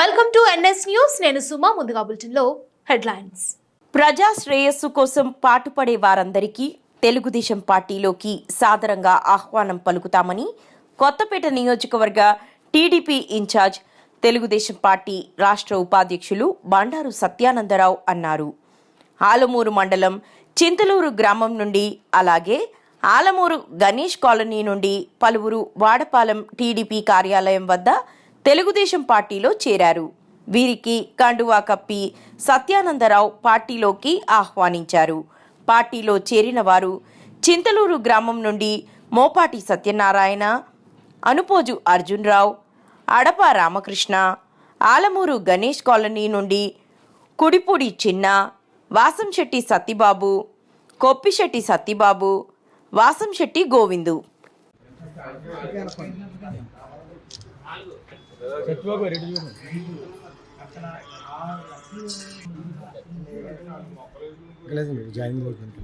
Welcome to NS news నేను సుమా ముందుగా బులెటిన్లో హెడ్లైన్స్ ప్రజా శ్రేయస్సు కోసం పాటుపడే వారందరికీ తెలుగుదేశం పార్టీలోకి సాదరంగా ఆహ్వానం పలుకుతామని కొత్తపేట నియోజకవర్గ టీడీపీ ఇన్ఛార్జ్ తెలుగుదేశం పార్టీ రాష్ట్ర ఉపాధ్యక్షులు బండారు సత్యానందరావు అన్నారు. ఆలమూరు మండలం చింతలూరు గ్రామం నుండి అలాగే ఆలమూరు గణేష్ కాలనీ నుండి పలువురు వాడపాలెం టీడీపీ కార్యాలయం వద్ద తెలుగుదేశం పార్టీలో చేరారు. వీరికి కండువా కప్పి సత్యానందరావు పార్టీలోకి ఆహ్వానించారు. పార్టీలో చేరిన వారు చింతలూరు గ్రామం నుండి మోపాటి సత్యనారాయణ అనుపోజు అర్జున్రావు అడప రామకృష్ణ ఆలమూరు గణేష్ కాలనీ నుండి కుడిపూడి చిన్న వాసంశెట్టి సత్తిబాబు కొప్పిశెట్టి సత్తిబాబు వాసంశెట్టి గోవిందు. సత్యబాబు రెడ్డి చూడు జాయిన్ అవుతుంది